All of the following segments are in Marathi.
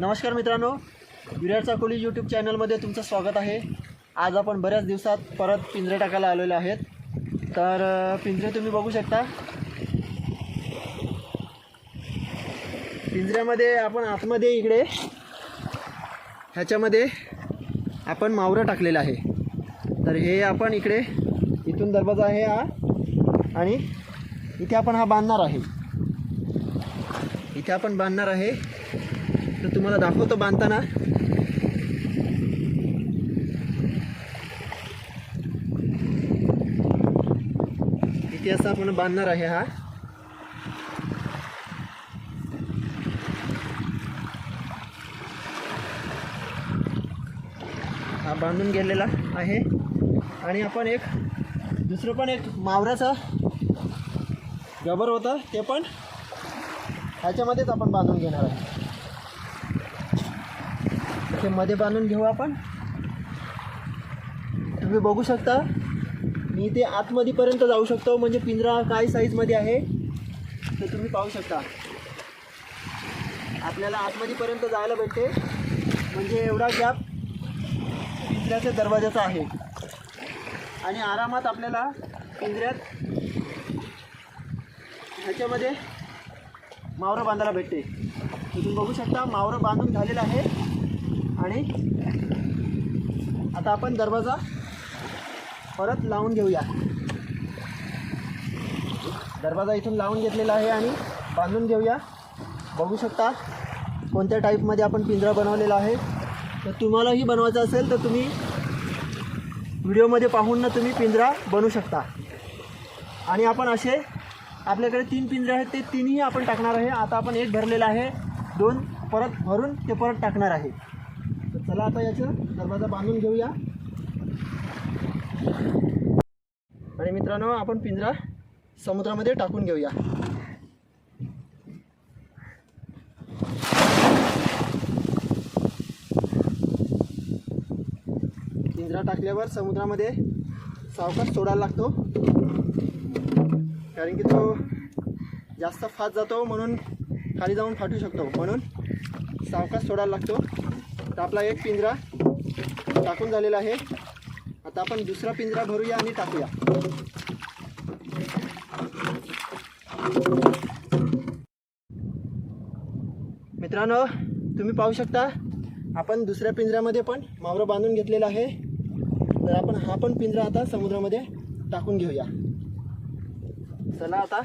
नमस्कार मित्रांनो विराट चाकोली यूट्यूब चॅनलमध्ये तुमचं स्वागत आहे. आज आपण बऱ्याच दिवसात परत पिंजरे टाकायला आलेले आहेत. तर पिंजरे तुम्ही बघू शकता. पिंजऱ्यामध्ये आपण आतमध्ये इकडे ह्याच्यामध्ये आपण मावरं टाकलेलं आहे. तर हे आपण इकडे इथून दरवाजा आहे हा. आणि इथे आपण हा बांधणार आहे. इथे आपण बांधणार आहे. तर तुम्हाला दाखवतो बांधताना. इथे असं आपण बांधणार आहे हा. हा बांधून गेलेला आहे. आणि आपण एक दुसरं पण एक मावऱ्याचा गबर होतं ते पण ह्याच्यामध्येच आपण बांधून घेणार आहे. इथे मध्ये बांधून घेऊ आपण. तुम्ही बघू शकता मी इथे आतमध्येपर्यंत जाऊ शकतो म्हणजे पिंजरा काय साईजमध्ये आहे ते तुम्ही पाहू शकता. आपल्याला आतमध्येपर्यंत जायला भेटते. म्हणजे एवढा गॅप पिंजऱ्याच्या दरवाजाचा आहे. आणि आरामात आपल्याला पिंजऱ्यात ह्याच्यामध्ये मावरं बांधायला भेटते. तुम्ही बघू शकता मावरं बांधून झालेलं आहे. आणि आता आपण दरवाजा परत लावून घेऊया. दरवाजा इथून लावून घेतलेला आहे आणि बांधून घेऊया. बघू शकता कोणत्या टाईपमध्ये आपण पिंजरा बनवलेला आहे. तर तुम्हालाही बनवायचं असेल तर तुम्ही व्हिडिओमध्ये पाहून ना तुम्ही पिंजरा बनवू शकता. आणि आपण असे आपल्याकडे तीन पिंजरे आहेत ते तीनही आपण टाकणार आहे. आता आपण एक भरलेला आहे दोन परत भरून ते परत टाकणार आहे. चला आता याचं दरवाजा बांधून घेऊया. आणि मित्रांनो आपण पिंजरा समुद्रामध्ये टाकून घेऊया. पिंजरा टाकल्यावर समुद्रामध्ये सावकाश सोडायला लागतो. कारण की तो जास्त फास्ट जातो म्हणून खाली जाऊन फाटू शकतो. म्हणून सावकाश सोडायला लागतो. तर आपला एक पिंजरा टाकून झालेला आहे. आता आपण दुसरा पिंजरा भरूया आणि टाकूया. मित्रांनो तुम्ही पाहू शकता आपण दुसऱ्या पिंजऱ्यामध्ये पण मावरं बांधून घेतलेलं आहे. तर आपण हा पण पिंजरा आता समुद्रामध्ये टाकून घेऊया. चला आता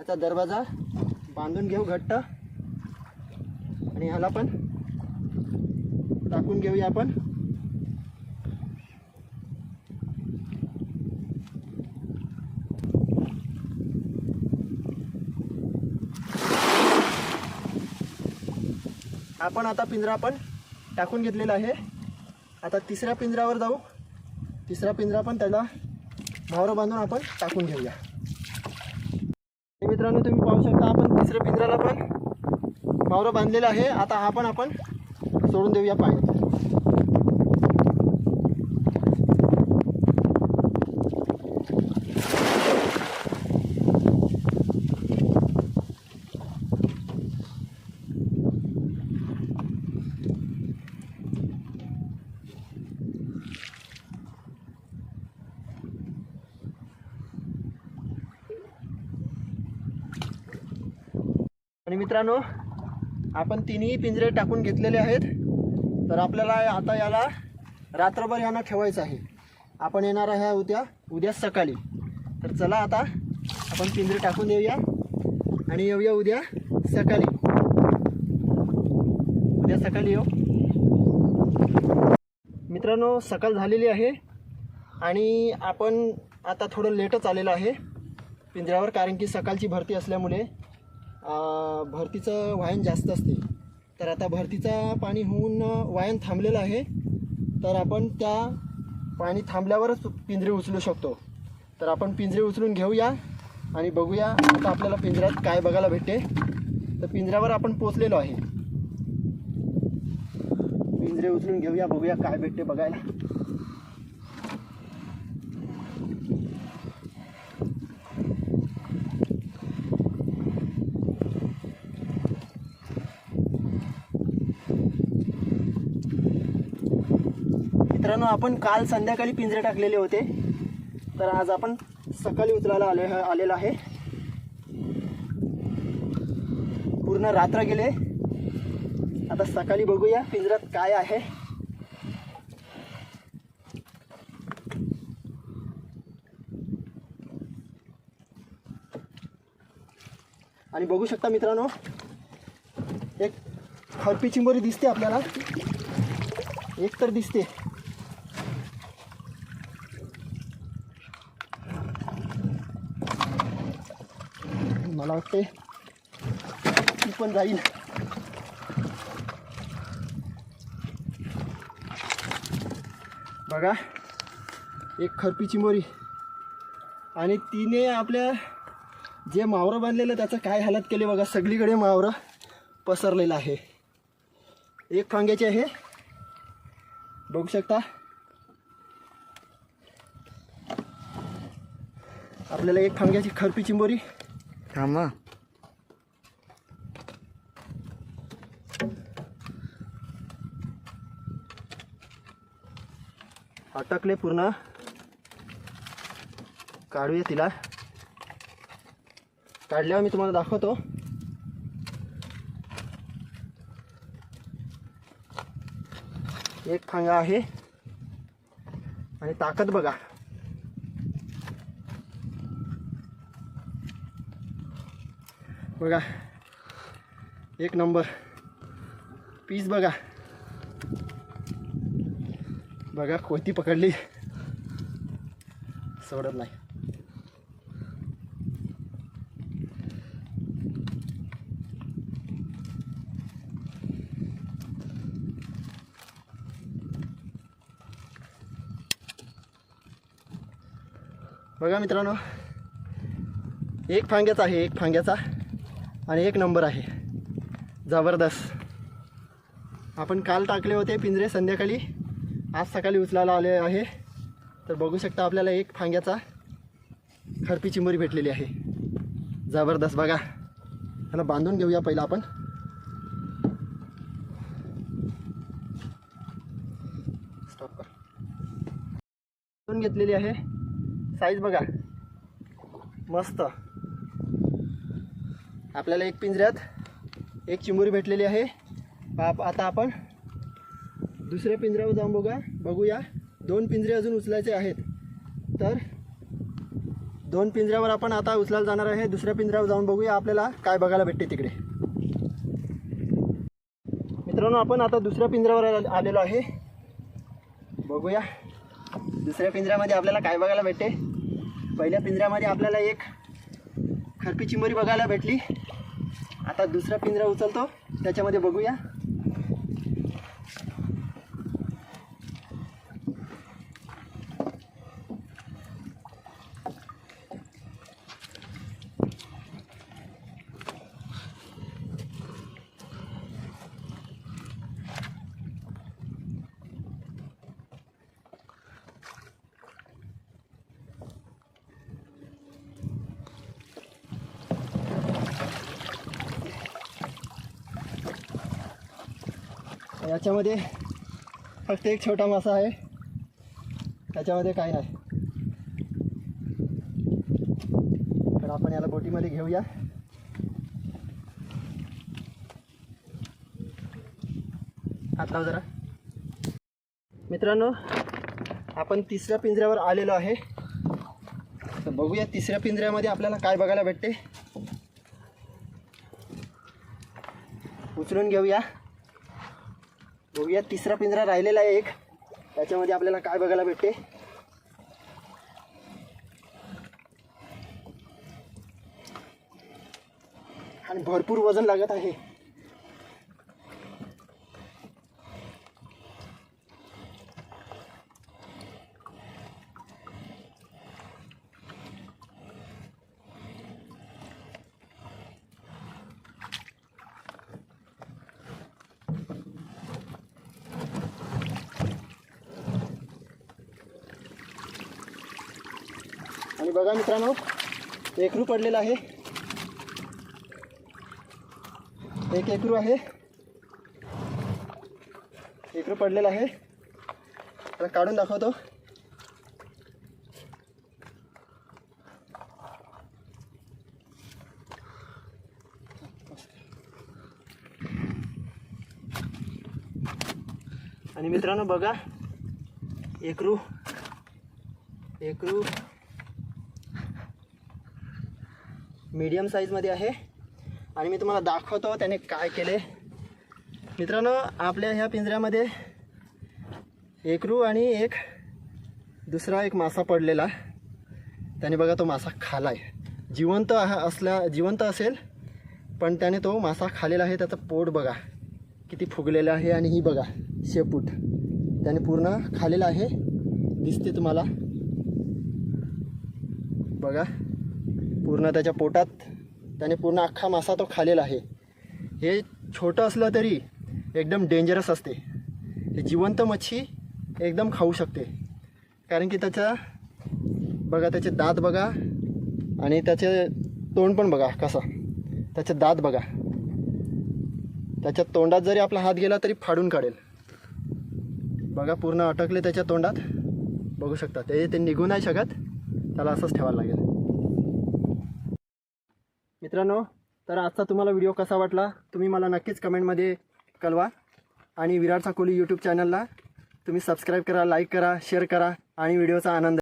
आता दरवाजा बांधून घेऊ घट्ट. आणि ह्याला पण टाकून घेऊया आपण. आपण आता पिंजरा पण टाकून घेतलेला आहे. आता तिसऱ्या पिंजऱ्यावर जाऊ. तिसरा पिंजरा पण त्याला मावरं बांधून आपण टाकून घेऊया. मित्रांनो तुम्ही पाहू शकता आपण तिसऱ्या पिंजऱ्याला पण मावरं बांधलेलं आहे. आता हा पण आपण सोडून देऊया पाण्यात आणि मित्रांनो आपण तिन्ही पिंजरे टाकून घेतलेले आहेत. तर आपल्याला आता याला रात्रभर यांना ठेवायचं आहे. आपण येणार आहे उद्या उद्या सकाळी. तर चला आता आपण पिंजरे टाकून देऊया आणि येऊया उद्या सकाळी. उद्या सकाळी येऊ. मित्रांनो सकाळ झालेली आहे आणि आपण आता थोडं लेटच आलेलं आहे पिंजऱ्यावर कारण की सकाळची भरती असल्यामुळे भरतीचं वाहन जास्त असते. तर आता भरतीचा पाणी होऊन वायन थांबलेलं आहे. तर आपण त्या पाणी थांबल्यावरच पिंजरे उचलू शकतो. तर आपण पिंजरे उचलून घेऊया आणि बघूया आता आपल्याला पिंजऱ्यात काय बघायला भेटते. तर पिंजऱ्यावर आपण पोचलेलो आहे. पिंजरे उचलून घेऊया बघूया काय भेटते बघायला. मित्रांनो आपण काल संध्याकाळी पिंजरे टाकलेले होते. तर आज आपण सकाळी उचलायला आले आलेलो आहे. पूर्ण रात्र गेले. आता सकाळी बघूया पिंजऱ्यात काय आहे. आणि बघू शकता मित्रांनो एक हरपी चिंबोरी दिसते आपल्याला. एक तर दिसते. मला वाटते ती पण जाईल बघा एक खरपी मोरी. आणि तिने आपल्या जे मावरं बांधलेलं त्याचं काय हालत केले बघा सगळीकडे मावरं पसरलेलं आहे. एक फांग्याची आहे. बघू शकता. आपल्याला एक फांग्याची खरपी चिंबोरी थांबा. अटकले पूर्ण. काढूया तिला. काढल्यावर मी तुम्हाला दाखवतो. एक फांगा आहे. आणि ताकद बघा. बघा. एक नंबर. पीस बघा. बघा कोती पकडली. सोडत नाही. बघा मित्रांनो एक फांग्याचा आहे एक फांग्याचा. आणि एक नंबर आहे. जबरदस्त. आपण काल टाकले होते पिंजरे संध्याकाळी. आज सकाळी उचलायला आले आहे. तर बघू शकता आपल्याला एक फांग्याचा खरपी चिंबोरी भेटलेली आहे. जबरदस्त बघा. ह्याला बांधून घेऊया पहिला आपण. स्टॉप बांधून घेतलेली आहे. साईज बघा. मस्त. आपल्याला एक पिंजऱ्यात एक चिंबोरी भेटलेली आहे. आप आता आपण दुसऱ्या पिंजऱ्यावर जाऊन बघा बघूया. दोन पिंजरे अजून उचलायचे आहेत. तर दोन पिंजऱ्यावर आपण आता उचलायला जाणार आहे. दुसऱ्या पिंजऱ्यावर जाऊन बघूया आपल्याला काय बघायला भेटते तिकडे. मित्रांनो आपण आता दुसऱ्या पिंजऱ्यावर आलेलो आहे. बघूया. दुसऱ्या पिंजऱ्यामध्ये आपल्याला काय बघायला भेटते? पहिल्या पिंजऱ्यामध्ये आपल्याला एक खरपी चिंबोरी बघायला भेटली. आता दुसरा पिंजरा उचलतो. त्याच्यामध्ये बघूया. याच्यामध्ये फक्त एक छोटा मासा आहे. त्याच्यामध्ये काही नाही. तर आपण याला बोटीमध्ये घेऊया. हात लाव जरा. मित्रांनो आपण तिसऱ्या पिंजऱ्यावर आलेलो आहे. तर बघूया तिसऱ्या पिंजऱ्यामध्ये आपल्याला काय बघायला भेटते. उचलून घेऊया. बघूया. तिसरा पिंजरा राहिलेला आहे एक. त्याच्यामध्ये आपल्याला काय बघायला भेटते? आणि भरपूर वजन लागत आहे. बघा मित्रांनो एकरू पडलेला आहे. एक एकरू आहे. एकरू पडलेला आहे. आता काढून दाखवतो. आणि मित्रांनो बघा एकरू एकरू मीडियम साईजमध्ये आहे. आणि मी तुम्हाला दाखवतो त्याने काय केले. मित्रांनो आपल्या ह्या पिंजऱ्यामध्ये एकरू आणि एक दुसरा एक मासा पडलेला. त्याने बघा तो मासा खाला आहे जिवंत आहे असल्या जिवंत असेल पण त्याने तो मासा खालेला आहे. त्याचं पोट बघा किती फुगलेलं आहे आणि ही बघा शेपूट. त्याने पूर्ण खालेला आहे. दिसते तुम्हाला. बघा. पूर्ण त्याच्या पोटात त्याने पूर्ण अख्खा मासा तो खालेला आहे. हे छोटं असलं तरी एकदम डेंजरस असते. हे जिवंत मच्छी एकदम खाऊ शकते. कारण की त्याच्या बघा त्याचे दात बघा आणि त्याचे तोंड पण बघा कसं. त्याचे दात बघा. त्याच्या तोंडात जरी आपला हात गेला तरी फाडून काढेल. बघा पूर्ण अटकले त्याच्या तोंडात. बघू शकता. ते ते निघू नाही शकत. त्याला असंच ठेवायला लागेल. मित्रांनो तर आजचा तुम्हाला व्हिडिओ कसा वाटला तुम्ही मला नक्कीच कमेंटमध्ये कळवा. आणि विराट कोहली यूट्यूब चॅनलला तुम्ही सबस्क्राईब करा लाईक करा शेअर करा आणि व्हिडिओचा आनंद